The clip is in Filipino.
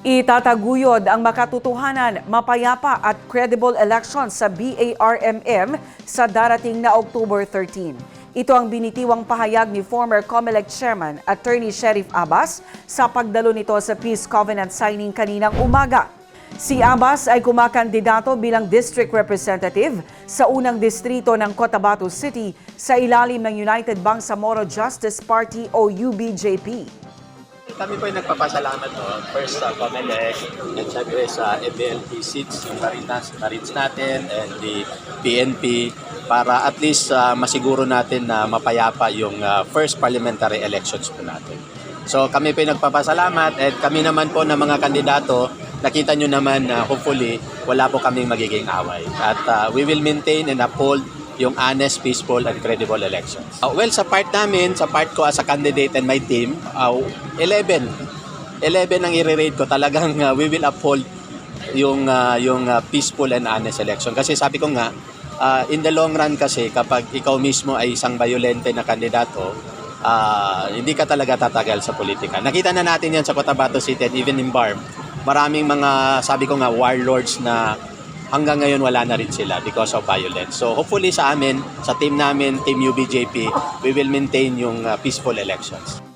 Itataguyod ang makatutuhanan, mapayapa at credible elections sa BARMM sa darating na October 13. Ito ang binitiwang pahayag ni former COMELEC Chairman Attorney Sheriff Abbas sa pagdalo nito sa Peace Covenant signing kaninang umaga. Si Abbas ay kumakandidato bilang district representative sa unang distrito ng Cotabato City sa ilalim ng United Bangsamoro Justice Party o UBJP. Kami po ay nagpapasalamat no? first sa COMELEC at syempre sa FLP seats, yung Marinas, Marines natin and the PNP para at least ah, masiguro natin na mapayapa yung ah, first parliamentary elections po natin. So kami po ay nagpapasalamat at kami naman po na mga kandidato, nakita nyo naman na hopefully wala po kaming magiging away. At ah, we will maintain and uphold yung honest, peaceful, and credible elections. Uh, well, sa part namin, sa part ko as a candidate and my team, uh, 11. 11 ang i-rate ko. Talagang uh, we will uphold yung, uh, yung uh, peaceful and honest election. Kasi sabi ko nga, uh, in the long run kasi, kapag ikaw mismo ay isang violente na kandidato, uh, hindi ka talaga tatagal sa politika. Nakita na natin yan sa Cotabato City and even in Barm. Maraming mga, sabi ko nga, warlords na hanggang ngayon wala na rin sila because of violence. So hopefully sa amin, sa team namin, Team UBJP, we will maintain yung uh, peaceful elections.